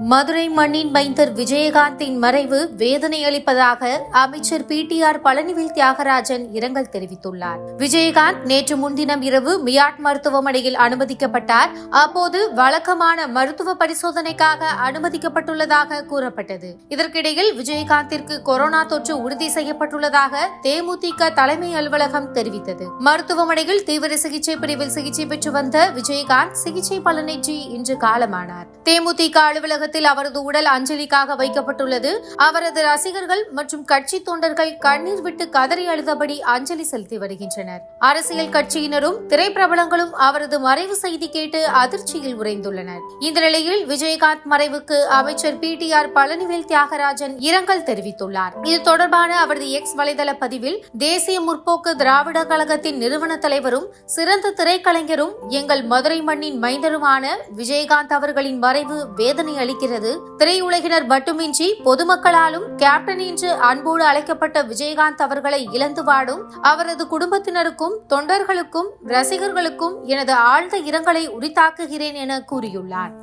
மதுரை மண்ணின் மைந்தர் விஜயகாந்தின் மறைவு வேதனை அளிப்பதாக அமைச்சர் பிடிஆர் பழனிவேல் தியாகராஜன் இரங்கல் தெரிவித்துள்ளார். விஜயகாந்த் நேற்று முன்தினம் இரவு மியாட் மருத்துவமனையில் அனுமதிக்கப்பட்டார். அப்போது வழக்கமான மருத்துவ பரிசோதனைக்காக அனுமதிக்கப்பட்டுள்ளதாக கூறப்பட்டது. இதற்கிடையில் விஜயகாந்திற்கு கொரோனா தொற்று உறுதி செய்யப்பட்டுள்ளதாக தேமுதிக தலைமை அலுவலகம் தெரிவித்தது. மருத்துவமனையில் தீவிர சிகிச்சை பிரிவில் சிகிச்சை பெற்று வந்த விஜயகாந்த் சிகிச்சை பலனின்றி இன்று காலமானார். தேமுதிக அலுவலகத்தில் அவரது உடல் அஞ்சலிக்காக வைக்கப்பட்டுள்ளது. அவரது ரசிகர்கள் மற்றும் கட்சி தொண்டர்கள் கண்ணீர் விட்டு கதறி அழுதபடி அஞ்சலி செலுத்தி வருகின்றனர். அரசியல் கட்சியினரும் திரைப்பிரபலங்களும் அவரது மறைவு செய்தி கேட்டு அதிர்ச்சியில் உறைந்துள்ளனர். இந்த நிலையில் விஜயகாந்த் மறைவுக்கு அமைச்சர் பிடிஆர் பழனிவேல் தியாகராஜன் இரங்கல் தெரிவித்துள்ளார். இது தொடர்பான அவரது எக்ஸ் வலைதள பதிவில் தேசிய முற்போக்கு திராவிட கழகத்தின் நிறுவன தலைவரும் சிறந்த திரைக்கலைஞரும் எங்கள் மதுரை மண்ணின் மைந்தருமான விஜயகாந்த் அவர்களின் மறைவு வேதனை அளிக்கிறது திரையுலகினர் மட்டுமின்றி பொதுமக்களாலும் கேப்டன் என்று அன்போடு அழைக்கப்பட்ட விஜயகாந்த் அவர்களை இழந்து வாடும் அவரது குடும்பத்தினருக்கும் தொண்டர்களுக்கும் ரசிகர்களுக்கும் எனது ஆழ்ந்த இரங்கலை உரித்தாக்குகிறேன் என கூறியுள்ளார்